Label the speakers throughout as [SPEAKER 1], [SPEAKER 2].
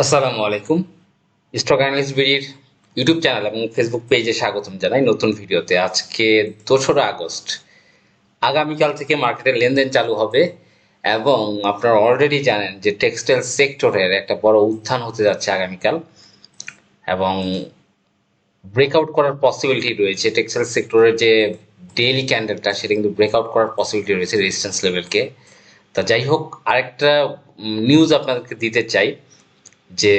[SPEAKER 1] আসসালামু আলাইকুম। Stock analyst বিডির ইউটিউব চ্যানেল এবং ফেসবুক পেজে স্বাগতম জানাই নতুন ভিডিওতে। আজকে দোসরা আগস্ট। আগামীকাল থেকে মার্কেটে লেনদেন চালু হবে এবং আপনারা অলরেডি জানেন যে টেক্সটাইল সেক্টরের একটা বড় উত্থান হতে যাচ্ছে আগামীকাল এবং ব্রেকআউট করার পসিবিলিটি রয়েছে। টেক্সটাইল সেক্টরের যে ডেইলি ক্যান্ডেলটা সেটা কিন্তু ব্রেকআউট করার পসিবিলিটি রয়েছে রেজিস্ট্যান্স লেভেলকে তা যাই হোক, আরেকটা নিউজ আপনাদেরকে দিতে চাই। যে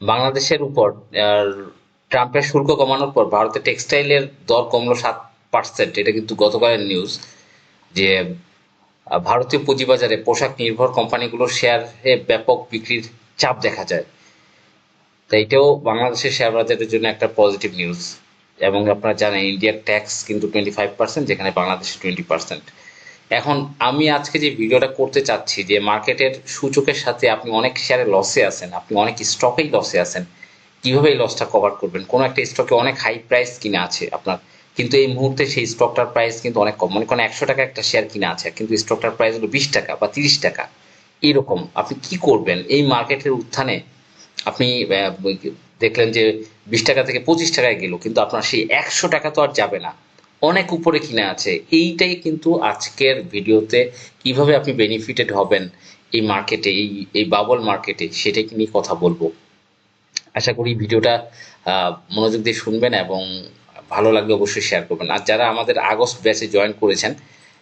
[SPEAKER 1] বাংলাদেশের উপর ট্রাম্পের শুল্ক কমানোর পর ভারতের টেক্সটাইলের দর কমলো সাত পার্সেন্ট এটা কিন্তু গতকালের নিউজ যে ভারতীয় পুঁজিবাজারে পোশাক নির্ভর কোম্পানিগুলোর শেয়ারে ব্যাপক বিক্রির চাপ দেখা যায়। তাই এটাও বাংলাদেশের শেয়ার বাজারের জন্য একটা পজিটিভ নিউজ এবং আপনারা জানেন ইন্ডিয়ার ট্যাক্স কিন্তু টোয়েন্টি ফাইভ পার্সেন্ট যেখানে বাংলাদেশে টোয়েন্টি পার্সেন্ট এখন আমি আজকে যে ভিডিওটা করতে চাচ্ছি, যে মার্কেটের সূচকের সাথে আপনি অনেক শেয়ারে লসে আছেন, আপনি অনেক স্টকেই লসে আছেন, কীভাবে এই লসটা কভার করবেন? কোনো একটা স্টকে অনেক হাই প্রাইস কিনা আছে আপনার, কিন্তু এই মুহূর্তে সেই স্টকটার প্রাইস কিন্তু অনেক কম। মনে করেন একশো টাকা একটা শেয়ার কিনা আছে, কিন্তু স্টকটার প্রাইস হলো বিশ টাকা বা তিরিশ টাকা। এরকম আপনি কি করবেন? এই মার্কেটের উত্থানে আপনি দেখলেন যে বিশ টাকা থেকে পঁচিশ টাকায় গেল, কিন্তু আপনার সেই একশো টাকা তো আর যাবে না। অনেক উপরে কিনা আছে। এইটাই কিন্তু আজকের ভিডিওতে কীভাবে আপনি বেনিফিটেড হবেন এই মার্কেটে এই এই বাবল মার্কেটে সেটাই নিয়ে কথা বলব। আশা করি ভিডিওটা মনোযোগ দিয়ে শুনবেন এবং ভালো লাগলে অবশ্যই শেয়ার করবেন। আর যারা আমাদের আগস্ট ব্যাচে জয়েন করেছেন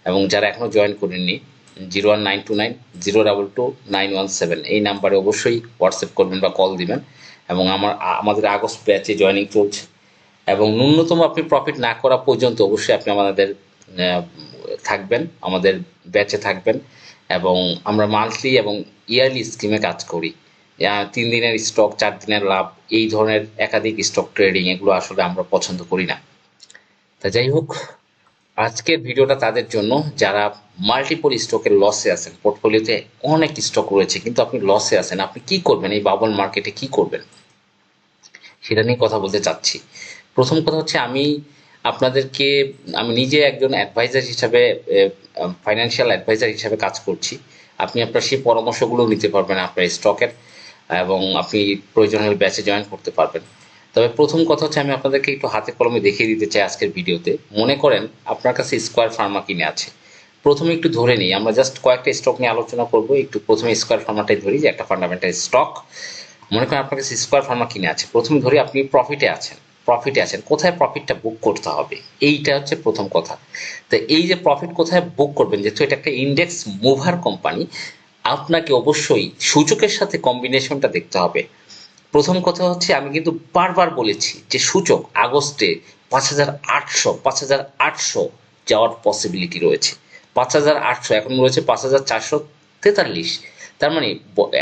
[SPEAKER 1] এবং যারা এখনও জয়েন করেননি zero one nine two nine zero double two nine one seven এই নাম্বারে অবশ্যই হোয়াটসঅ্যাপ করবেন বা কল দিবেন এবং আমার আমাদের আগস্ট ব্যাচে জয়েনিং চলছে। এবং ন্যূনতম আপনি প্রফিট না করা পর্যন্ত অবশ্যই আপনি আমাদের থাকবেন, আমাদের ব্যাচে থাকবেন এবং আমরা মান্থলি এবং ইয়ারলি স্কিমে কাজ করি। তিন দিনের স্টক চার দিনের লাভ, এই ধরনের একাধিক স্টক ট্রেডিং এগুলো আসলে আমরা পছন্দ করি না। তা যাই হোক, আজকের ভিডিওটা তাদের জন্য, যারা মাল্টিপল স্টকের লসে আছেন পোর্টফোলিওতে অনেক স্টক রয়েছে, কিন্তু আপনি লসে আছেন, আপনি কি করবেন, এই বাবল মার্কেটে কি করবেন, সেটা নিয়ে কথা বলতে চাচ্ছি। প্রথম কথা হচ্ছে আমি আপনাদেরকে, আমি নিজে একজন অ্যাডভাইজার হিসাবে ফাইন্যান্সিয়াল অ্যাডভাইজার হিসাবে কাজ করছি। আপনি আপনার সেই পরামর্শগুলো নিতে পারবেন আপনার স্টকের এবং আপনি প্রয়োজন হলে ব্যাচে জয়েন করতে পারবেন। তবে প্রথম কথা হচ্ছে আমি আপনাদেরকে একটু হাতে কলমে দেখিয়ে দিতে চাই আজকের ভিডিওতে। মনে করেন আপনার কাছে স্কোয়ার ফার্মা কিনে আছে। প্রথমে একটু ধরে নিই, আমরা জাস্ট কয়েকটা স্টক নিয়ে আলোচনা করব। একটু প্রথমে স্কোয়ার ফার্মাটাই ধরি, যে একটা ফান্ডামেন্টাল স্টক মনে করেন আপনার কাছে স্কোয়ার ফার্মা কিনে আছে। প্রথমে ধরি, আপনি প্রফিটে আছেন। প্রফিটে আছেন, কোথায় প্রফিটটা বুক করতে হবে? এইটা হচ্ছে প্রথম কথা। তো এই যে প্রফিট কোথায় বুক করবেন, যেহেতু এটা একটা ইন্ডেক্স মুভার কোম্পানি আপনাকে অবশ্যই সূচকের সাথে কম্বিনেশনটা দেখতে হবে। প্রথম কথা হচ্ছে, আমি কিন্তু বারবার বলেছি যে সূচক আগস্টে পাঁচ হাজার আটশো, পাঁচ হাজার আটশো যাওয়ার পসিবিলিটি রয়েছে। পাঁচ হাজার আটশো, এখন রয়েছে পাঁচ হাজার চারশো তেতাল্লিশ। তার মানে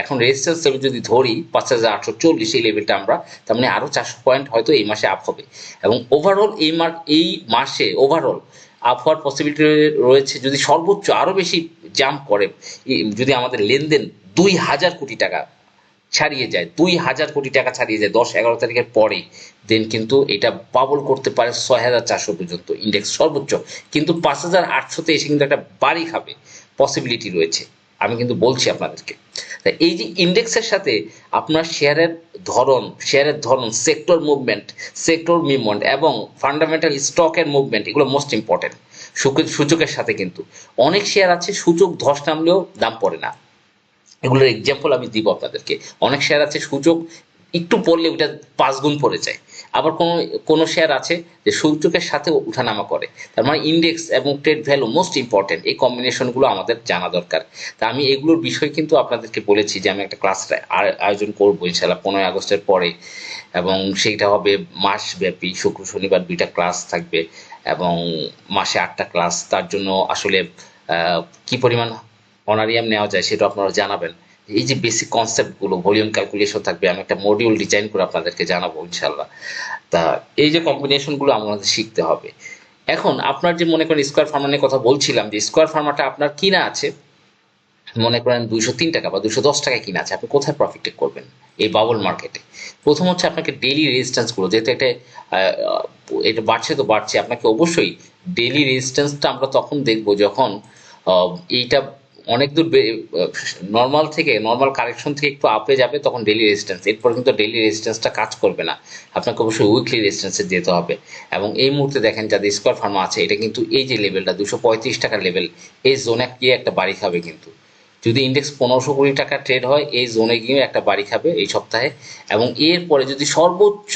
[SPEAKER 1] এখন রেজিস্ট্যান্স লেভেল যদি ধরি, পাঁচ হাজার আটশো চল্লিশ এই লেভেলটা আমরা, তার মানে আরও চারশো পয়েন্ট হয়তো এই মাসে আপ হবে। এবং ওভারঅল এই মার এই মাসে ওভারঅল আপ হওয়ার পসিবিলিটি রয়েছে যদি সর্বোচ্চ আরও বেশি জাম্প করে যদি আমাদের লেনদেন দুই হাজার কোটি টাকা ছাড়িয়ে যায়, দুই হাজার কোটি টাকা ছাড়িয়ে যায় দশ, এগারো তারিখের পরে দেন কিন্তু এটা বাবল করতে পারে ছয় হাজার চারশো পর্যন্ত ইন্ডেক্স সর্বোচ্চ। কিন্তু পাঁচ হাজার আটশোতে এসে কিন্তু একটা বাড়ি খাবে পসিবিলিটি রয়েছে। আমি কিন্তু বলছি আপনাদেরকে। এই যে ইন্ডেক্সের সাথে আপনার শেয়ারের ধরন শেয়ারের ধরন সেক্টর মুভমেন্ট সেক্টর মুভমেন্ট এবং ফান্ডামেন্টাল স্টকের মুভমেন্ট এগুলো মোস্ট ইম্পর্টেন্ট সূচকের সাথে কিন্তু। অনেক শেয়ার আছে, সূচক ধস নামলেও দাম পড়ে না। এগুলোর এক্সাম্পল আমি দিব আপনাদেরকে। অনেক শেয়ার আছে, সূচক একটু পড়লে ওটা পাঁচ গুণ পড়ে যায়। আবার কোনো কোনো শেয়ার আছে যে সূচকের সাথে ওঠানামা করে। তার মানে ইন্ডেক্স এবং ট্রেড ভ্যালু মোস্ট ইম্পর্টেন্ট এই কম্বিনেশনগুলো আমাদের জানা দরকার। তা আমি এগুলোর বিষয় কিন্তু আপনাদেরকে বলেছি যে আমি একটা ক্লাস আয়োজন করব ইনশাল্লাহ পনেরোই আগস্টের পরে। এবং সেইটা হবে মাসব্যাপী। শুক্র, শনিবার দুইটা ক্লাস থাকবে এবং মাসে আটটা ক্লাস তার জন্য আসলে কি পরিমাণ অনারিয়াম নেওয়া যায় সেটা আপনারা জানাবেন। এই যে বেসিক কনসেপ্টগুলো ভলিউম ক্যালকুলেশন থাকবে আমি একটা মডিউল ডিজাইন করে আপনাদেরকে জানাব ইনশাল্লাহ তা এই যে কম্বিনেশনগুলো আমাদের শিখতে হবে। এখন আপনার যে মনে করেন স্কোয়ার ফার্মার কথা বলছিলাম যে স্কোয়ার ফার্মাটা আপনার কিনা আছে? মনে করেন দুইশো তিন টাকা বা দুশো দশ টাকায় কিনা আছে আপনি কোথায় প্রফিট টেক করবেন? এই বাবল মার্কেটে প্রথম হচ্ছে আপনাকে ডেইলি রেজিস্ট্যান্সগুলো যেহেতু আহ, এটা বাড়ছে তো বাড়ছে আপনাকে অবশ্যই ডেইলি রেজিস্ট্যান্সটা আমরা তখন দেখব যখন এইটা অনেক দূর নর্মাল থেকে নর্মাল কারেকশন থেকে একটু আপে যাবে, তখন ডেলি রেজিস্ট্যান্স এরপর কিন্তু ডেলি রেজিস্ট্যান্সটা কাজ করবে না। আপনাকে অবশ্যই উইকলি রেজিস্ট্যান্সে যেতে হবে। এবং এই মুহূর্তে দেখেন, যাদের স্কোয়ার ফার্মা আছে, এটা কিন্তু এই যে লেভেলটা দুশো পঁয়ত্রিশ টাকার লেভেল এই জোনে গিয়ে একটা বাড়ি খাবে কিন্তু। যদি ইন্ডেক্স পনেরোশো কোটি টাকা ট্রেড হয়, এই জোনে গিয়ে একটা বাড়ি খাবে এই সপ্তাহে। এবং এরপরে যদি সর্বোচ্চ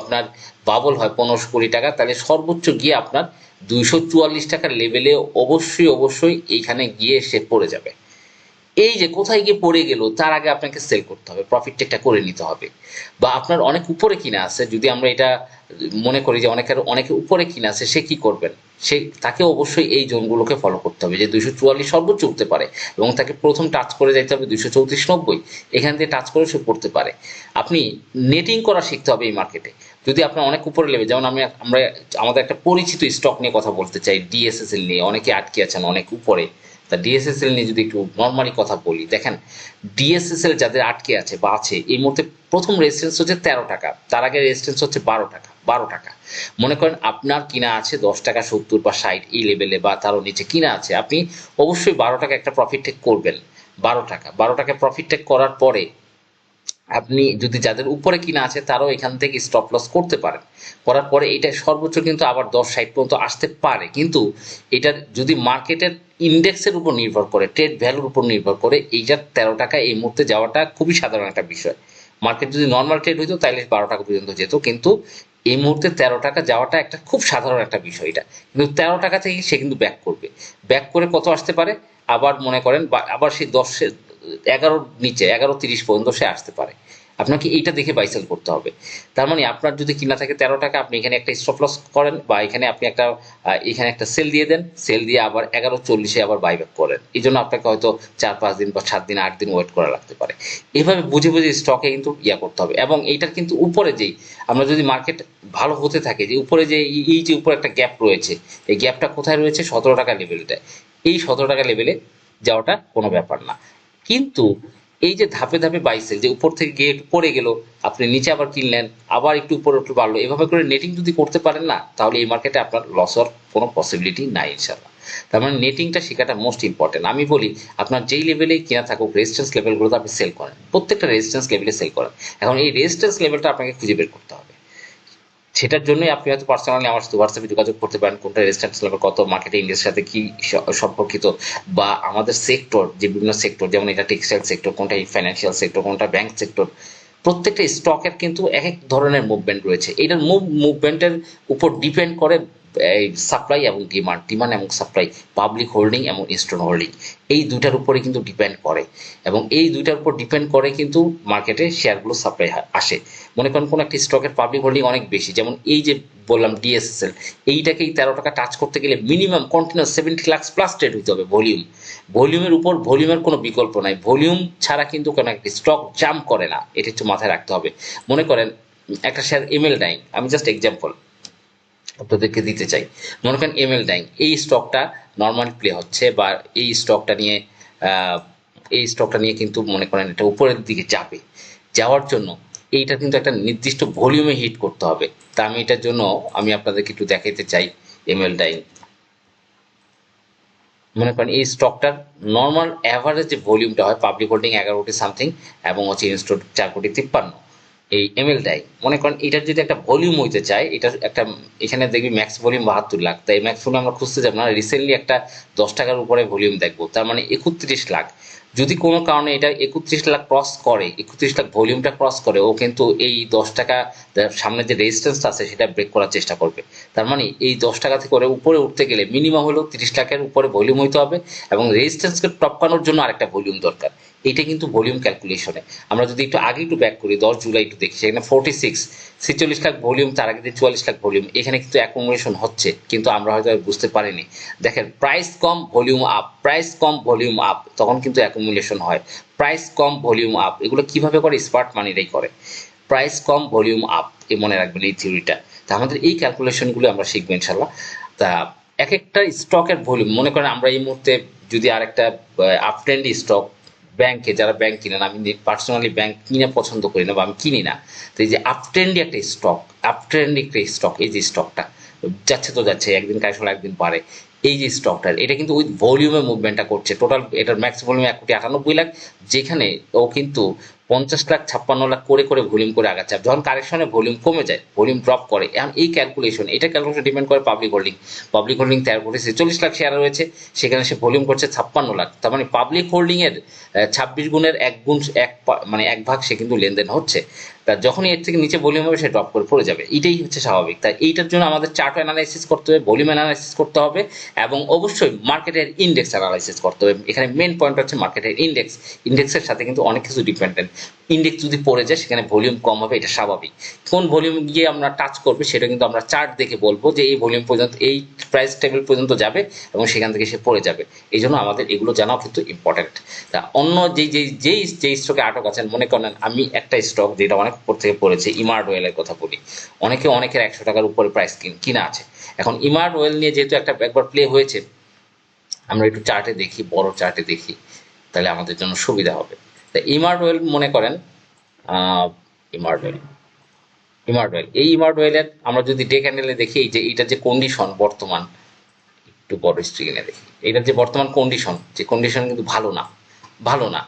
[SPEAKER 1] আপনার বাবল হয় পনেরোশো কোটি টাকা, তাহলে সর্বোচ্চ গিয়ে আপনার দুইশো চুয়াল্লিশ টাকার লেভেলে অবশ্যই অবশ্যই এইখানে গিয়ে সে পড়ে যাবে। এই যে কোথায় গিয়ে পড়ে গেল, তার আগে আপনাকে সেল করতে হবে প্রফিট টেকটা করে নিতে হবে। বা আপনার অনেক উপরে কিনা আছে, যদি আমরা এটা মনে করি যে অনেকের, অনেকে উপরে কিনা আছে, সে কি করবেন? সে, তাকে অবশ্যই এই জোনগুলোকে ফলো করতে হবে যে দুইশো চুয়াল্লিশ সর্বোচ্চ উঠতে পারে এবং তাকে প্রথম টাচ করে যাইতে হবে দুইশো চৌত্রিশ নব্বই। এখান থেকে টাচ করে সে পড়তে পারে। আপনি নেটিং করা শিখতে হবে এই মার্কেটে যদি আপনার অনেক উপরে লেবে যেমন আমি আমরা আমাদের একটা পরিচিত স্টক নিয়ে কথা বলতে চাই ডিএসএসএল নিয়ে। অনেকে আটকে আছেন অনেক উপরে। তা ডিএসএসএল নিয়ে যদি একটু নর্মালি কথা বলি, দেখেন ডিএসএসএল যাদের আটকে আছে বা আছে, এই মুহূর্তে প্রথম রেজিস্ট্যান্স হচ্ছে তেরো টাকা, তার আগে রেজিস্ট্যান্স হচ্ছে বারো টাকা বারো টাকা। মনে করেন আপনার কিনা আছে দশ টাকা সত্তর বা ষাট, এই লেভেলে বা তারও নিচে কিনা আছে, আপনি অবশ্যই বারো টাকা একটা প্রফিট টেক করবেন। বারো টাকা বারো টাকা প্রফিট টেক করার পরে আপনি যদি যাদের উপরে কিনা আছে, তারাও এখান থেকে স্টপ লস করতে পারেন। করার পরে এটা সর্বোচ্চ কিন্তু আবার দশ ষাট পর্যন্ত আসতে পারে। কিন্তু এটার যদি মার্কেটের ইন্ডেক্সের উপর নির্ভর করে ট্রেড ভ্যালুর উপর নির্ভর করে এইটার তেরো টাকা এই মুহূর্তে যাওয়াটা খুবই সাধারণ একটা বিষয়। মার্কেট যদি নর্মাল ট্রেড হইতো তাহলে বারো টাকা পর্যন্ত যেত। কিন্তু এই মুহূর্তে তেরো টাকা যাওয়াটা একটা খুব সাধারণ একটা বিষয় এটা। কিন্তু তেরো টাকা থেকে সে কিন্তু ব্যাক করবে। ব্যাক করে কত আসতে পারে? আবার মনে করেন আবার সেই দশে এগারোর নিচে, এগারো তিরিশ পর্যন্ত সে আসতে পারে। আপনাকে এইটা দেখে বাইসেল করতে হবে। তার মানে আপনার যদি কিনা থাকে তেরো টাকা, আপনি এখানে একটা স্টপ লস করেন বা এখানে আপনি একটা এখানে একটা সেল দিয়ে দেন। সেল দিয়ে আবার এগারো চল্লিশে আবার বাইব্যাক করেন। এই জন্য আপনাকে হয়তো চার, পাঁচ দিন বা সাত দিন, আট দিন ওয়েট করা লাগতে পারে। এভাবে বুঝে বুঝে স্টকে কিন্তু ইয়া করতে হবে। এবং এইটার কিন্তু উপরে যেই, আমরা যদি মার্কেট ভালো হতে থাকে, যে উপরে যে এই- যে উপরে একটা গ্যাপ রয়েছে, এই গ্যাপটা কোথায় রয়েছে? সতেরো টাকা লেভেলটা এই সতেরো টাকা লেভেলে যাওয়াটা কোনো ব্যাপার না। কিন্তু এই যে ধাপে ধাপে বাইসেল, যে উপর থেকে গিয়ে একটু পড়ে গেল, আপনি নিচে আবার কিনলেন, আবার একটু উপরে একটু বাড়লো, এভাবে করে নেটিং যদি করতে পারেন না, তাহলে এই মার্কেটে আপনার লস হওয়ার কোনো পসিবিলিটি নাই ইনশাল্লাহ তার মানে নেটিংটা শেখাটা মোস্ট ইম্পর্টেন্ট আমি বলি, আপনার যেই লেভেলে কিনা থাকুক রেজিস্ট্যান্স লেভেলগুলোতে আপনি সেল করেন। প্রত্যেকটা রেজিস্ট্যান্স লেভেলে সেল করেন। এখন এই রেজিস্ট্যান্স লেভেলটা আপনাকে খুঁজে বের করতে হবে। সেটার জন্যই আপনি হয়তো পার্সোনালি আমার সাথে হোয়াটসঅ্যাপে যোগাযোগ করতে পারেন, কোনটা রেজিস্ট্যান্স লেভেল কত মার্কেটিং ইন্ডিয়ার সাথে কি সম্পর্কিত, বা আমাদের সেক্টর যে বিভিন্ন সেক্টর যেমন এটা টেক্সটাইল সেক্টর কোনটা ফাইন্যান্সিয়াল সেক্টর কোনটা ব্যাংক সেক্টর প্রত্যেকটা স্টকের কিন্তু এক এক ধরনের মুভমেন্ট রয়েছে। এটার মুভ মুভমেন্টের উপর ডিপেন্ড করে সাপ্লাই এবং ডিমান্ড ডিমান্ড এবং সাপ্লাই পাবলিক হোল্ডিং এবং ইনস্টন হোল্ডিং এই দুইটার উপরে কিন্তু ডিপেন্ড করে। এবং এই দুইটার উপর ডিপেন্ড করে কিন্তু মার্কেটে শেয়ারগুলো সাপ্লাই আসে। মনে করেন কোনো একটা স্টকের পাবলিক হোল্ডিং অনেক বেশি, যেমন এই যে বললাম ডিএসএসএল এইটাকেই তেরো টাকা টাচ করতে গেলে minimum continuous seventy lakhs plus trade হতে হবে ভলিউম ভলিউমের উপর ভলিউমের কোনো বিকল্প নাই। ভলিউম ছাড়া কিন্তু কোনো একটা স্টক জাম্প করে না। এটা একটু মাথায় রাখতে হবে। মনে করেন, একটা শেয়ার এমএল ডাইং আমি জাস্ট এক্সাম্পল আপনাদেরকে দিতে চাই। মনে করেন এমএল ডাইং এই স্টকটা নর্মাল প্লে হচ্ছে বা এই স্টকটা নিয়ে এই স্টকটা নিয়ে কিন্তু মনে করেন এটা উপরের দিকে যাবে। যাওয়ার জন্য এইটা কিন্তু একটা নির্দিষ্ট ভলিউমে হিট করতে হবে। তা আমি এটার জন্য আমি আপনাদেরকে একটু দেখাতে চাই এম এল ডাইং মনে করেন এই স্টকটার নর্মাল অ্যাভারেজ যে ভলিউমটা হয় পাবলিক হোল্ডিং এগারো কোটি সামথিং এবং হচ্ছে ইনস্টোর চার কোটি তিপ্পান্ন। এই এমএলটাই মনে করেন এটার যদি একটা ভলিউম হইতে চায়, এটা একটা, এখানে দেখবি ম্যাক্স ভলিউম বাহাত্তর লাখ। তাই ম্যাক্স ভলিউম আমরা খুঁজতে যাব না রিসেন্টলি একটা দশ টাকার উপরে ভলিউম দেখব। তার মানে একত্রিশ লাখ। যদি কোনো কারণে এটা একত্রিশ লাখ ক্রস করে, একত্রিশ লাখ ভলিউমটা ক্রস করে, ও কিন্তু এই দশ টাকা সামনে যে রেজিস্ট্যান্সটা আছে, সেটা ব্রেক করার চেষ্টা করবে। তার মানে এই দশ টাকা থেকে ওরা উপরে উঠতে গেলে মিনিমাম হলো তিরিশ লাখের উপরে ভলিউম হইতে হবে এবং রেজিস্ট্যান্সকে টপকানোর জন্য আরেকটা ভলিউম দরকার। এইটা কিন্তু ভলিউম ক্যালকুলেশনে আমরা যদি একটু আগে একটু ব্যাক করি, দশ জুলাই একটু দেখি, সেখানে ফোর্টি সিক্স ছেচল্লিশ লাখ ভলিউম তার আগে চুয়াল্লিশ লাখ ভলিউম এখানে কিন্তু অ্যাকোমোডেশন হচ্ছে, কিন্তু আমরা হয়তো বুঝতে পারিনি। দেখেন প্রাইস কম ভলিউম আপ প্রাইস কম ভলিউম আপ তখন কিন্তু অ্যাকোমোডেশন হয়। প্রাইস কম ভলিউম আপ এগুলো কীভাবে করে? স্মার্ট মানিটাই করে। প্রাইস কম ভলিউম আপ এ মনে রাখবেন এই থিওরিটা তা আমাদের এই ক্যালকুলেশনগুলো আমরা শিখব ইনশাল্লাহ তা এক একটা স্টকের ভলিউম মনে করেন আমরা এই মুহূর্তে যদি আর আরেকটা আপট্রেন্ডি স্টক ব্যাংকে, যারা ব্যাংক কিনেন আমি পার্সোনালি ব্যাংক কিনে পছন্দ করি না বা আমি কিনি না। তো এই যে আপট্রেন্ডি একটা স্টক আপট্রেন্ডি একটা স্টক এই যে স্টকটা যাচ্ছে তো যাচ্ছে, একদিন কাজ হলে, একদিন পারে এই যে স্টকটার এটা কিন্তু উইথ ভলিউমে মুভমেন্টটা করছে। টোটাল এটার ম্যাক্স ভলিউম এক কোটি আটানব্বই লাখ, যেখানে ও কিন্তু পঞ্চাশ লাখ, ছাপ্পান্ন লাখ করে করে ভলিউম করে আগাচ্ছে। যখন কারেকশনে ভলিউম কমে যায় ভলিউম ড্রপ করে, এখন এই ক্যালকুলেশন এটা ক্যালকুলেশন ডিপেন্ড করে পাবলিক হোল্ডিং পাবলিক হোল্ডিং তেরো কোটি ছেচল্লিশ লাখ শেয়ার রয়েছে, সেখানে সে ভলিউম করছে ছাপ্পান্ন লাখ। তার মানে পাবলিক হোল্ডিংয়ের ছাব্বিশ গুণের এক গুণ, এক মানে এক ভাগ সে কিন্তু লেনদেন হচ্ছে। তা যখনই এর থেকে নিচে ভলিউম হবে, সে ড্রপ করে পড়ে যাবে। এটাই হচ্ছে স্বাভাবিক। তাই এইটার জন্য আমাদের চার্ট অ্যানালাইসিস করতে হবে ভলিউম অ্যানালাইসিস করতে হবে। এবং অবশ্যই মার্কেটের ইন্ডেক্স অ্যানালাইসিস করতে হবে। এখানে মেন পয়েন্ট হচ্ছে মার্কেটের ইন্ডেক্স ইন্ডেক্সের সাথে কিন্তু অনেক কিছু ডিপেন্ডেন্ট ইন্ডেক্স যদি পড়ে যায়, সেখানে ভলিউম কম হবে, এটা স্বাভাবিক। কোন ভলিউম গিয়ে আমরা টাচ করবে, সেটা কিন্তু আমরা চার্ট দেখে বলব যে এই ভলিউম পর্যন্ত, এই প্রাইস টেবিল পর্যন্ত যাবে এবং সেখান থেকে সে পড়ে যাবে। এই জন্য আমাদের এগুলো জানাও কিন্তু ইম্পর্টেন্ট তা অন্য যেই যেই যেই যেই স্টকে আটক আছেন, মনে করেন আমি একটা স্টক যেটা অনেক উপর থেকে পড়েছে ইমার্ট ওয়েলের কথা বলি। অনেকে অনেকের একশো টাকার উপরে প্রাইস কিনা আছে। এখন ইমার্ট ওয়েল নিয়ে যেহেতু একটা একবার প্লে হয়েছে, আমরা একটু চার্টে দেখি, বড় চার্টে দেখি, তাহলে আমাদের জন্য সুবিধা হবে। তা ইমার্ট ওয়েল মনে করেন ইমারডোয়েল ওয়েল এই ইমারডোয়েলের আমরা যদি ডে ক্যান্ডেলে দেখি যে এইটার যে কন্ডিশন বর্তমান, একটু বড় স্ক্রিনে দেখি। এটার যে বর্তমান কন্ডিশন যে কন্ডিশন কিন্তু ভালো না ভালো না।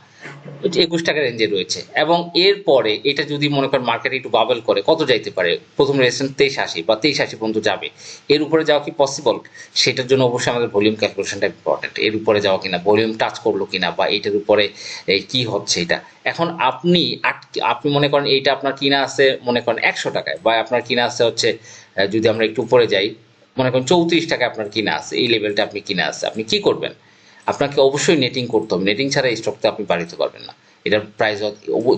[SPEAKER 1] একুশ টাকা রেঞ্জে রয়েছে। এবং এরপরে এটা যদি মনে করেন মার্কেটে একটু বাবেল করে, কত যাইতে পারে? প্রথম রেজিস্ট্যান্স তেইশ আশি বা তেইশ আশি পর্যন্ত যাবে। এর উপরে যাওয়া কি পসিবল সেটার জন্য অবশ্যই আমাদের ভলিউম ক্যালকুলেশনটা ইম্পর্টেন্ট এর উপরে যাওয়া কিনা ভলিউম টাচ করল কিনা বা এইটার উপরে কি হচ্ছে এটা? এখন আপনি আপনি মনে করেন এইটা আপনার কিনা আছে, মনে করেন একশো টাকায় বা আপনার কিনা আছে হচ্ছে যদি আমরা একটু উপরে যাই, মনে করেন চৌত্রিশ টাকা আপনার কিনা আছে, এই লেভেলটা আপনি কিনা আছে। আপনি কি করবেন? আপনাকে অবশ্যই নেটিং করতে হবে। নেটিং ছাড়া এই স্টকটা আপনি বাড়িতে পারবেন না। এটার প্রাইস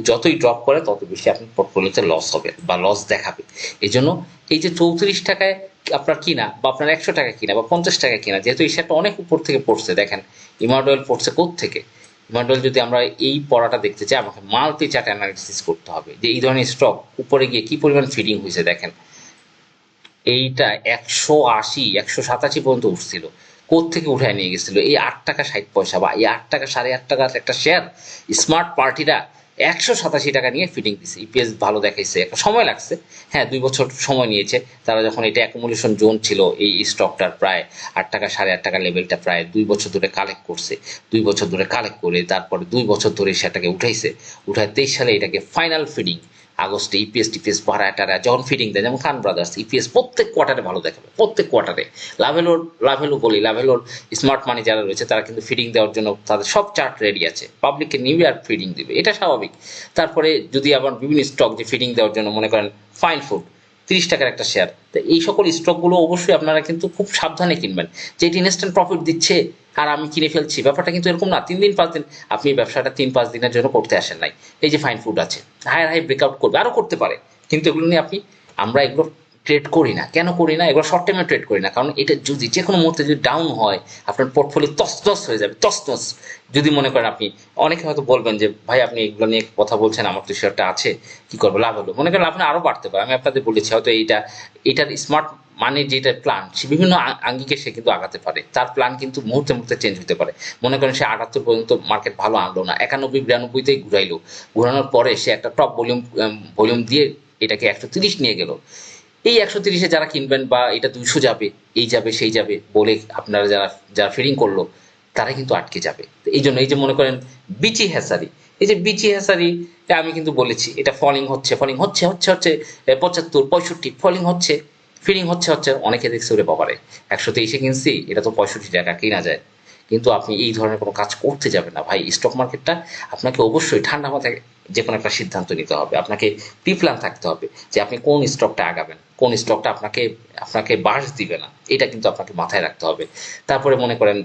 [SPEAKER 1] যতই ড্রপ করে, তত বেশি আপনার পোর্টফোলিওতে লস হবে বা লস দেখাবে। এই জন্য এই যে চৌত্রিশ টাকায় আপনার কিনা বা আপনার একশো টাকা কিনা বা পঞ্চাশ টাকা কিনা, যেহেতু এই শেয়ারটা অনেক উপর থেকে পড়ছে, দেখেন ইমার্ডোয়েল পড়ছে থেকে ইমার্ডোয়েল যদি আমরা এই পড়াটা দেখতে চাই, আমাকে মাল্টি চার্ট অ্যানালিসিস করতে হবে যে এই ধরনের স্টক উপরে গিয়ে কি পরিমাণ ফিডিং হয়েছে, দেখেন। এইটা একশো আশি, একশো সাতাশি পর্যন্ত উঠছিল। থেকে উঠায় নিয়ে গেছিল? এই আট টাকা ষাট পয়সা বা এই আট টাকা সাড়ে আট টাকার একটা শেয়ার স্মার্ট পার্টিরা একশো সাতাশি টাকা নিয়ে ফিটিং দিছে। ইপিএস ভালো দেখাইছে। একটা সময় লাগছে। হ্যাঁ দুই বছর সময় নিয়েছে। তারা যখন এটা অ্যাকুমুলেশন জোন ছিল, এই স্টকটার প্রায় আট টাকা সাড়ে আট টাকা লেভেলটা প্রায় দুই বছর ধরে কালেক্ট করছে। দুই বছর ধরে কালেক্ট করে তারপরে দুই বছর ধরে সেটাকে উঠাইছে। উঠায় তেইশ সালে এটাকে ফাইনাল ফিডিং আগস্টে ইপিএস টিপিএস ভাড়া যখন ফিটিং দেয়, যেমন খান ব্রাদার্স ইপিএস প্রত্যেক কোয়ার্টারে ভালো দেখাবে প্রত্যেক কোয়ার্টারে লাভেলোর লাভেলো বলি লাভেলোর স্মার্ট মানি যারা রয়েছে, তারা কিন্তু ফিডিং দেওয়ার জন্য তাদের সব চার্ট রেডি আছে। পাবলিককে নিউ ইয়ার ফিডিং দেবে, এটা স্বাভাবিক। তারপরে যদি আবার বিভিন্ন স্টক যে ফিডিং দেওয়ার জন্য মনে করেন ফাইন ফুড তিরিশ টাকার একটা শেয়ার তো এই সকল স্টকগুলো অবশ্যই আপনারা কিন্তু খুব সাবধানে কিনবেন। যে এটি ইনস্ট্যান্ট প্রফিট দিচ্ছে, আর আমি কিনে ফেলছি। ব্যাপারটা কিন্তু এরকম না। তিন দিন, পাঁচ দিন, আপনি ব্যবসাটা তিন, পাঁচ দিনের জন্য করতে আসেন নাই। এই যে ফাইন ফুড আছে। হায়ার হাই ব্রেকআউট করবে। আরও করতে পারে। কিন্তু এগুলো নিয়ে আপনি, আমরা এগুলো ট্রেড করি না। কেন করি না? এগুলো শর্ট টাইমে ট্রেড করি না। কারণ এটা যদি যে কোনো মুহূর্তে যদি ডাউন হয়, আপনার পোর্টফোলিও তসতস হয়ে যাবে তসতস যদি মনে করেন আপনি, অনেকে হয়তো বলবেন যে, ভাই, আপনি এগুলো নিয়ে কথা বলছেন, আমার তো শেয়ারটা আছে, কি করব? লাভ হলো। মনে করেন আপনি আরও বাড়তে পারে আমি আপনাদের বলেছি, হয়তো এইটা, এটার স্মার্ট মানে যেটা প্ল্যান সে বিভিন্ন আঙ্গিকে সে কিন্তু আগাতে পারে। তার প্ল্যান কিন্তু মুহূর্তে মুহূর্তে চেঞ্জ হতে পারে। মনে করেন সে আটাত্তর পর্যন্ত মার্কেট ভালো আনলো না, একানব্বই, বিরানব্বইতেই ঘুরাইলো। ঘুরানোর পরে সে একটা টপ ভলিউম ভলিউম দিয়ে এটাকে একশো তিরিশ নিয়ে গেল। এই একশো তিরিশে যারা কিনবেন বা এটা দুইশো যাবে, এই যাবে, সেই যাবে বলে আপনারা যারা যারা ফিডিং করল, তারা কিন্তু আটকে যাবে। এই জন্য এই যে মনে করেন বিচি হ্যাসারি, এই যে বিচি হ্যাসারি আমি কিন্তু বলেছি, এটা ফলিং হচ্ছে ফলিং হচ্ছে হচ্ছে হচ্ছে পঁচাত্তর, পঁয়ষট্টি ফলিং হচ্ছে ফিডিং হচ্ছে হচ্ছে, অনেকে দেখছে ওরে বাবারে, একশো তেইশে কিনছি, এটা তো পঁয়ষট্টি টাকা কিনা যায়? কিন্তু আপনি এই ধরনের কোনো কাজ করতে যাবেন না ভাই স্টক মার্কেটটা আপনাকে অবশ্যই ঠান্ডা মাথায় যে কোনো একটা সিদ্ধান্ত নিতে হবে, আপনাকে প্রিপ্ল্যান থাকতে হবে যে আপনি কোন স্টকটা আগাবেন। কোন স্টকটা আপনাকে আপনাকে বাস দিবে না, এটা কিন্তু আপনাকে মাথায় রাখতে হবে। তারপরে মনে করেন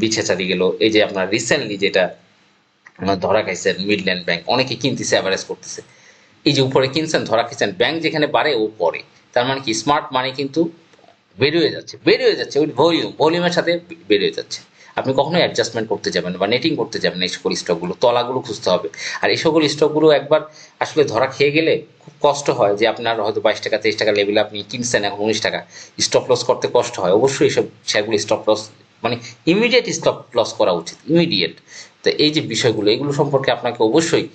[SPEAKER 1] বিছে চালিয়ে গেল, এই যে আপনার রিসেন্টলি যেটা ধরা খাইছেন মিডল্যান্ড ব্যাংক অনেকে কিনতেছে অ্যাভারেজ করতেছে। এই যে উপরে কিনছেন, ধরা খাইছেন ব্যাংক যেখানে বাড়ে, ও পড়ে। তার মানে কি স্মার্ট মানি কিন্তু বেরিয়ে যাচ্ছে বেরিয়ে যাচ্ছে, ওই ভলিউম ভলিউমের সাথে বেরিয়ে যাচ্ছে। আপনি কখনোই অ্যাডজাস্টমেন্ট করতে যাবেন বা নেটিং করতে যাবেন এই সকল স্টকগুলো তলাগুলো খুঁজতে হবে। আর এই সকল স্টকগুলো একবার আসলে ধরা খেয়ে গেলে খুব কষ্ট হয় যে আপনার হয়তো বাইশ টাকা, তেইশ টাকা লেভেলে আপনি কিনছেন এখন উনিশ টাকা। স্টপ লস করতে কষ্ট হয়। অবশ্যই এইসব শেয়ারগুলো স্টপ লস মানে ইমিডিয়েট স্টপ লস করা উচিত ইমিডিয়েট তো এই যে বিষয়গুলো, এগুলো সম্পর্কে আপনাকে অবশ্যই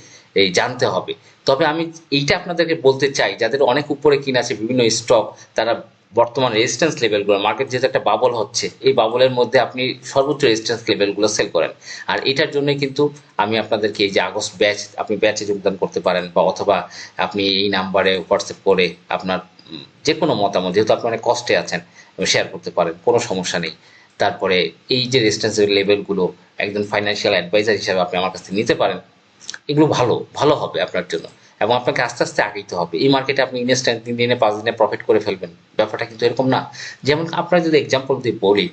[SPEAKER 1] এই জানতে হবে। তবে আমি এইটা আপনাদেরকে বলতে চাই, যাদের অনেক উপরে কিনা আছে বিভিন্ন স্টক তারা বর্তমান রেজিস্ট্যান্স লেভেলগুলো মার্কেট যেহেতু একটা বাবল হচ্ছে, এই বাবলের মধ্যে আপনি সর্বোচ্চ রেজিস্ট্যান্স লেভেলগুলো সেল করেন। আর এটার জন্যই কিন্তু আমি আপনাদেরকে এই যে আগস্ট ব্যাচ আপনি ব্যাচে যোগদান করতে পারেন বা অথবা আপনি এই নাম্বারে হোয়াটসঅ্যাপ করে আপনার যে কোনো মতামত, যেহেতু আপনি অনেক কষ্টে আছেন শেয়ার করতে পারেন, কোনো সমস্যা নেই। তারপরে এই যে রেজিস্ট্যান্স লেভেলগুলো একজন ফাইন্যান্সিয়াল অ্যাডভাইজার হিসাবে আপনি আমার কাছ থেকে নিতে পারেন, এগুলো ভালো ভালো হবে আপনার জন্য। এবং আপনাকে আস্তে আস্তে আগাইতে হবে। এই মার্কেটে আপনি ইনস্ট্যান্ট তিন দিনে পাঁচ দিনে প্রফিট করে ফেলবেন। ব্যাপারটা কিন্তু এরকম না। যেমন আপনারা যদি এক্সাম্পল দিয়ে বলি,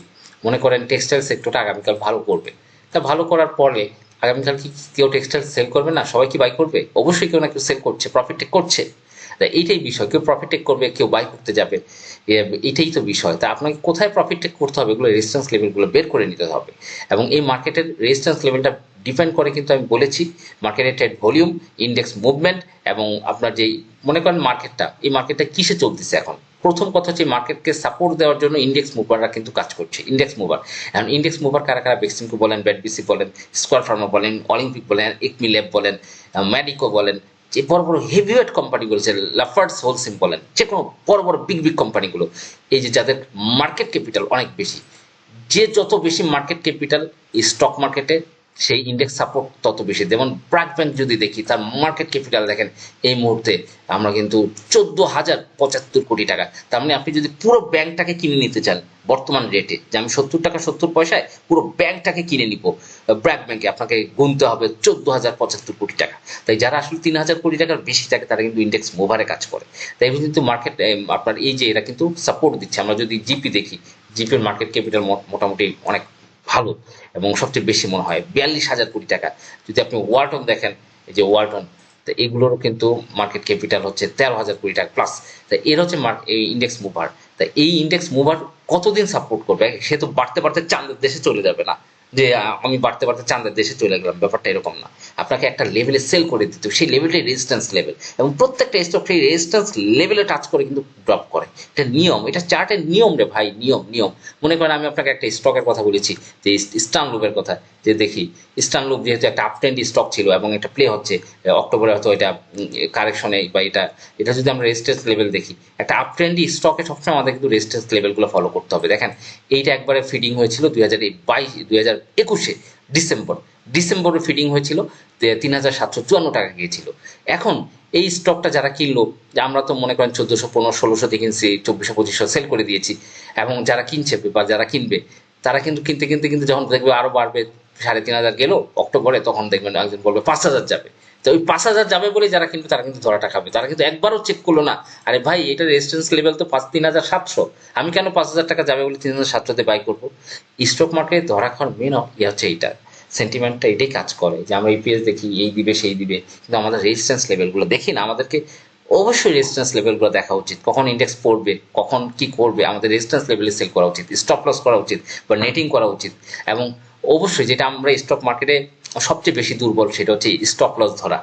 [SPEAKER 1] মনে করেন টেক্সটাইল সেক্টরটা আগামীকাল ভালো করবে। তা ভালো করার পরে আগামীকাল কি কেউ টেক্সটাইল সেল করবে না? সবাই কি বাই করবে? অবশ্যই কেউ না কেউ সেল করছে প্রফিট করছে। তা এইটাই বিষয়। কেউ প্রফিট টেক করবে, কেউ বাই করতে যাবে। এটাই তো বিষয়। তা আপনাকে কোথায় প্রফিট টেক করতে হবে? এগুলো রেজিস্ট্যান্স লেভেলগুলো বের করে নিতে হবে। এবং এই মার্কেটের রেজিস্ট্যান্স লেভেলটা ডিপেন্ড করে কিন্তু আমি বলেছি মার্কেটের ট্রেড ভলিউম ইন্ডেক্স মুভমেন্ট এবং আপনার যেই মনে করেন মার্কেটটা এই মার্কেটটা কিসে চলতেছে এখন? প্রথম কথা হচ্ছে মার্কেটকে সাপোর্ট দেওয়ার জন্য ইন্ডেক্স মুভাররা কিন্তু কাজ করছে ইন্ডেক্স মুভার এখন ইন্ডেক্স মুভার কারা কারা? বেক্সিমকো বলেন ব্যাটবিসি বলেন স্কোয়ার ফার্মা বলেন অলিম্পিক বলেন একমি ল্যাব বলেন ম্যাডিকো বলেন, যে বড় বড় হেভিওয়েট কোম্পানিগুলো যে লাফার্স হোলসিম বলেন, যে কোনো বড় বড় বিগ বিগ কোম্পানিগুলো এই যে যাদের মার্কেট ক্যাপিটাল অনেক বেশি। যে যত বেশি মার্কেট ক্যাপিটাল এই স্টক মার্কেটে সেই ইন্ডেক্স সাপোর্ট তত বেশি। যেমন ব্র্যাক ব্যাংক যদি দেখি, তার মার্কেট ক্যাপিটাল দেখেন, এই মুহূর্তে আমরা কিন্তু চোদ্দ হাজার পঁচাত্তর কোটি টাকা। তার মানে আপনি যদি পুরো ব্যাংকটাকে কিনে নিতে চান, বর্তমান রেটে যে আমি সত্তর টাকা, সত্তর পয়সায় পুরো ব্যাংকটাকে কিনে নিব ব্র্যাক ব্যাংকে আপনাকে গুনতে হবে চোদ্দ হাজার পঁচাত্তর কোটি টাকা। তাই যারা আসলে তিন হাজার কোটি টাকার বেশি থাকে, তারা কিন্তু ইন্ডেক্স মুভারে কাজ করে। তাই কিন্তু মার্কেট আপনার এই যে এরা কিন্তু সাপোর্ট দিচ্ছে। আমরা যদি জিপি দেখি জিপির মার্কেট ক্যাপিটাল মোটামুটি অনেক ভালো এবং সবচেয়ে বেশি মনে হয় বিয়াল্লিশ হাজার কোটি টাকা। যদি আপনি ওয়ার্টন দেখেন, এই যে ওয়ার্টন তো এগুলোরও কিন্তু মার্কেট ক্যাপিটাল হচ্ছে তেরো হাজার কোটি টাকা প্লাস তা এর হচ্ছে এই ইন্ডেক্স মুভার তা এই ইন্ডেক্স মুভার কতদিন সাপোর্ট করবে? সে তো বাড়তে বাড়তে চাঁদের দেশে চলে যাবে না। যে আমি বাড়তে বাড়তে চাঁদের দেশে চলে গেলাম, ব্যাপারটা এরকম না। আপনাকে একটা লেভেলে সেল করে দিতে সেই লেভেলটাই রেজিস্ট্যান্স লেভেল এবং প্রত্যেকটা স্টক সেই রেজিস্ট্যান্স লেভেলে টাচ করে কিন্তু ড্রপ করে। এটা নিয়ম। এটা চার্টের নিয়ম রে ভাই, নিয়ম নিয়ম। মনে করেন আমি আপনাকে একটা স্টকের কথা বলেছি, যে স্টান লুপের কথা, যে, দেখি স্টান লুপ যেহেতু একটা আপ ট্রেন্ড স্টক ছিল এবং এটা প্লে হচ্ছে অক্টোবরে হয়তো এটা কারেকশনে বা এটা এটা যদি আমরা রেজিস্ট্যান্স লেভেল দেখি, একটা আপ ট্রেন্ডি স্টকে সবসময় আমাদের কিন্তু রেজিস্ট্যান্স লেভেলগুলো ফলো করতে হবে। দেখেন, এইটা একবারে ফিডিং হয়েছিল দুই হাজার বাইশ, দুই হাজার একুশে ডিসেম্বর। ডিসেম্বরে ফিডিং হয়েছিল তিন হাজার সাতশো চুয়ান্ন টাকা গিয়েছিল। এখন এই স্টকটা যারা কিনলো, আমরা তো মনে করেন চোদ্দোশো পনেরো ষোলোশো ষোলোশোতে কিনছি, চব্বিশশো, পঁচিশশো সেল করে দিয়েছি। এবং যারা কিনছে বা যারা কিনবে, তারা কিন্তু কিনতে কিনতে, কিন্তু যখন দেখবে আরও বাড়বে, সাড়ে তিন হাজার গেলো, অক্টোবরে তখন দেখবেন একজন বলবে পাঁচ হাজার যাবে। তো ওই পাঁচ হাজার যাবে বলে যারা কিন্তু, তারা কিন্তু ধরাটা খাবে। তারা কিন্তু একবারও চেক করল না। আরে ভাই, এটা রেজিস্ট্যান্স লেভেল তো পাঁচ, তিন হাজার সাতশো। আমি কেন পাঁচ হাজার টাকা যাবে বলে তিন হাজার সাতশোতে বাই করব? স্টক মার্কেটে ধরা খাওয়ার মেন ইয়ে হচ্ছে এইটা। সেন্টিমেন্টটা এটাই কাজ করে যে আমরা ইপিএস দেখি, এই দিবে, সেই দিবে। কিন্তু আমাদের রেজিস্ট্যান্স লেভেলগুলো দেখি না। আমাদেরকে অবশ্যই রেজিস্ট্যান্স লেভেলগুলো দেখা উচিত। কখন ইন্ডেক্স পড়বে, কখন কি করবে, আমাদের রেজিস্ট্যান্স লেভেলে সেল করা উচিত। স্টপ লস করা উচিত বা নেটিং করা উচিত। এবং অবশ্যই যেটা আমরা স্টক মার্কেটে সবচেয়ে বেশি দুর্বল সেটা হচ্ছে স্টপ লস ধরা।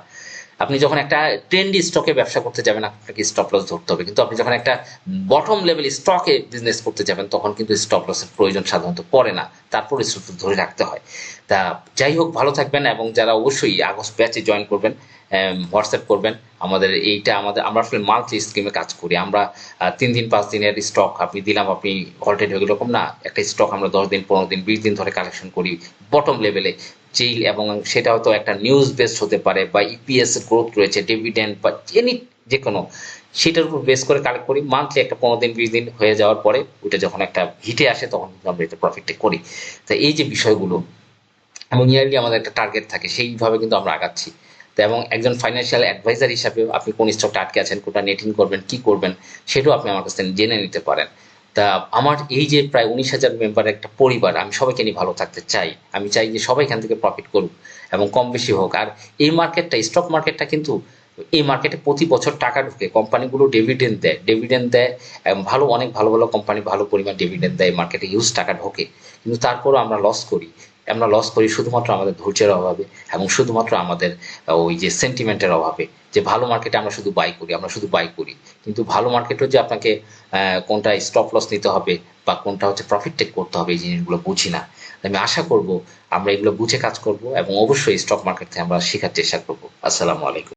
[SPEAKER 1] আপনি যখন একটা ট্রেন্ডি স্টকে ব্যবসা করতে যাবেন, আপনাকে স্টপ লস ধরতে হবে। কিন্তু আপনি যখন একটা বটম লেভেল স্টকে বিজনেস করতে যাবেন, তখন কিন্তু স্টপ লসের প্রয়োজন সাধারণত পড়ে না। তারপর স্টপ ধরে রাখতে হয়। তা যাই হোক, ভালো থাকবেন এবং যারা অবশ্যই আগস্ট ব্যাচে জয়েন করবেন হোয়াটসঅ্যাপ করবেন। আমাদের এইটা আমাদের, আমরা আসলে মান্থলি স্কিমে কাজ করি। আমরা তিন দিন, পাঁচ দিনের স্টক আপনি দিলাম, আপনি হল্টেড হয়ে এরকম না। একটা স্টক আমরা দশ দিন, পনেরো দিন, বিশ দিন ধরে কালেকশন করি। বটম লেভেলে যেই এবং সেটা হয়তো একটা নিউজ বেসড হতে পারে বা ইপিএস এর গ্রোথ রয়েছে ডিভিডেন্ড বা এনি যে কোনো সেটার উপর বেস করে কালেক্ট করি। মান্থলি একটা পনেরো দিন, বিশ দিন হয়ে যাওয়ার পরে ওইটা যখন একটা হিটে আসে তখন কিন্তু আমরা এটা প্রফিটটা করি। তো এই যে বিষয়গুলো, এবং ইয়ারলি আমাদের একটা টার্গেট থাকে, সেইভাবে কিন্তু আমরা আগাচ্ছি। তো এবং একজন ফাইন্যান্সিয়াল অ্যাডভাইজার হিসাবে আপনি কোন স্টকটা আটকে আছেন, কোনটা নেটিং করবেন, কি করবেন, সেটাও আপনি আমার কাছ থেকে জেনে নিতে পারেন। তা আমার এই যে প্রায় উনিশ হাজার মেম্বার একটা পরিবার, আমি সবাইকে নিয়ে ভালো থাকতে চাই। আমি চাই যে সবাই এখান থেকে প্রফিট করুক এবং কম বেশি হোক। আর এই মার্কেটটা স্টক মার্কেটটা কিন্তু এই মার্কেটে প্রতি বছর টাকা ঢুকে। কোম্পানিগুলো ডিভিডেন্ড দেয় ডিভিডেন্ড দেয় এবং ভালো, অনেক ভালো ভালো কোম্পানি ভালো পরিমাণ ডিভিডেন্ড দেয় মার্কেটে ইউজ টাকা ঢোকে। কিন্তু তারপরও আমরা লস করি। আমরা লস করি শুধুমাত্র আমাদের ধৈর্যের অভাবে এবং শুধুমাত্র আমাদের ওই যে সেন্টিমেন্টের অভাবে। যে ভালো মার্কেটে আমরা শুধু বাই করি, আমরা শুধু বাই করি। কিন্তু ভালো মার্কেটও যে আপনাকে কোনটা স্টপ লস নিতে হবে বা কোনটা হচ্ছে প্রফিট টেক করতে হবে এই জিনিসগুলো বুঝি না। আমি আশা করব আমরা এগুলো বুঝে কাজ করব এবং অবশ্যই স্টক মার্কেট থেকে আমরা শেখার চেষ্টা করব। আসসালামু আলাইকুম।